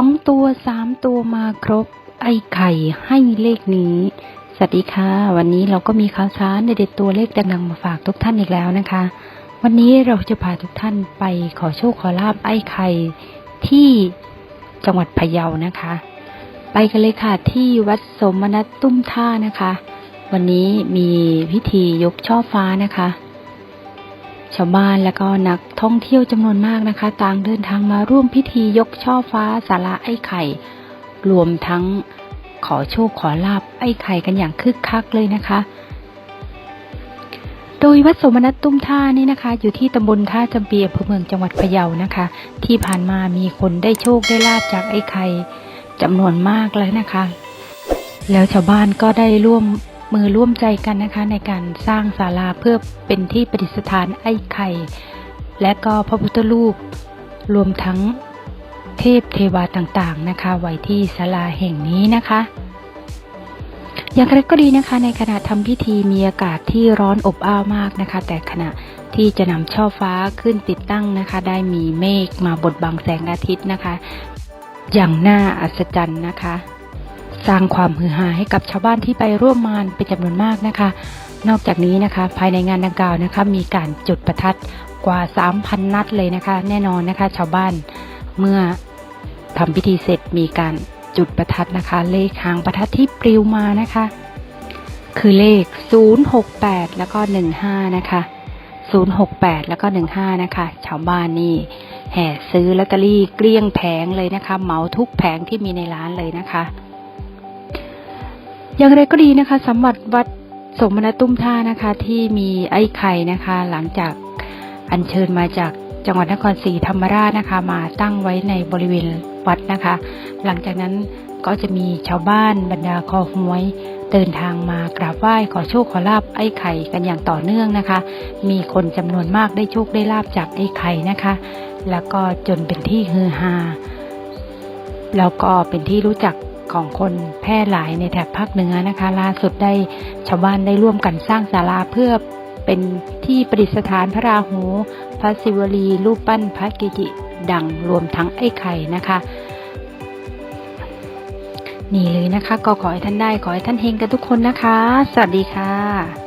สองตัวสามตัวมาครบ ไอ้ไข่ให้เลขนี้ สวัสดีค่ะ วันนี้เราก็มีข่าวสารเด็ดตัวเลขดังๆมาฝากทุกท่านอีกแล้วนะคะ วันนี้เราจะพาทุกท่านไปขอโชคขอลาบไอ้ไข่ที่จังหวัดพะเยานะคะ ไปกันเลยค่ะที่วัดสมนัตตุ้มท่านะคะ วันนี้มีพิธียกช่อฟ้านะคะ ชาวบ้านและก็นักท่องเที่ยวจำนวนมากนะคะ ต่างเดินทางมาร่วมพิธียกช่อฟ้าสาราไอ้ไข่ รวมทั้งขอโชคขอลาบไอ้ไข่กันอย่างคึกคักเลยนะคะ โดยวัดสมนัตตุ้มท่านี่นะคะ อยู่ที่ตำบลท่าจำปีอำเภอเมืองจังหวัดพะเยานะคะ ที่ผ่านมามีคนได้โชคได้ลาบจากไอ้ไข่จำนวนมากเลยนะคะ แล้วชาวบ้านก็ได้ร่วม มือร่วมใจกันนะคะ ในการสร้างศาลาเพื่อเป็นที่ประดิษฐานไอ้ไข่ และก็พระพุทธรูป รวมทั้งเทพเทวาต่างๆนะคะ ไว้ที่ศาลาแห่งนี้นะคะ อย่างไรก็ดีนะคะ ในขณะทำพิธีมีอากาศที่ร้อนอบอ้าวมากนะคะ แต่ขณะที่จะนำช่อฟ้าขึ้นติดตั้งนะคะ ได้มีเมฆมาบดบังแสงอาทิตย์นะคะ อย่างน่าอัศจรรย์นะคะ สร้างความฮือฮาให้กับชาวบ้านที่ไปร่วมงานเป็นจำนวนมากนะคะ นอกจากนี้นะคะ ภายในงานดังกล่าวนะคะ มีการจุดประทัดกว่า 3,000 นัดเลยนะคะ แน่นอนนะคะ ชาวบ้านเมื่อทำพิธีเสร็จมีการจุดประทัดนะคะ เลขหางประทัดที่ปลิวมานะคะ คือเลข 068 แล้วก็ 15 นะคะ 068 แล้วก็ 15 นะคะ ชาวบ้านนี่แห่ซื้อลอตเตอรี่เกลี้ยงแผงเลยนะคะ เหมาทุกแผงที่มีในร้านเลยนะคะ อย่างไรก็ดีนะคะสำหรับวัดสมณตุ้มท่านะคะที่มีไอ้ไข่นะคะ หลังจากอัญเชิญมาจากจังหวัดนครศรีธรรมราชนะคะ มาตั้งไว้ในบริเวณวัดนะคะ หลังจากนั้นก็จะมีชาวบ้านบรรดาคอหวยเดินทางมากราบไหว้ขอโชคขอลาบไอ้ไข่กันอย่างต่อเนื่องนะคะ มีคนจำนวนมากได้โชคได้ลาบจากไอ้ไข่นะคะ แล้วก็จนเป็นที่ฮือฮาแล้วก็เป็นที่รู้จัก ของคนแพร่หลายในแถบภาคเหนือนะคะ ล่าสุดได้ชาวบ้านได้ร่วมกันสร้างศาลาเพื่อเป็นที่ประดิษฐานพระราหู พระศิวลีรูปปั้นพระกิจิดังรวมทั้งไอ้ไข่นะคะนี่เลยนะคะก็ขอให้ท่านได้ขอให้ท่านเฮงกันทุกคนนะคะ สวัสดีค่ะ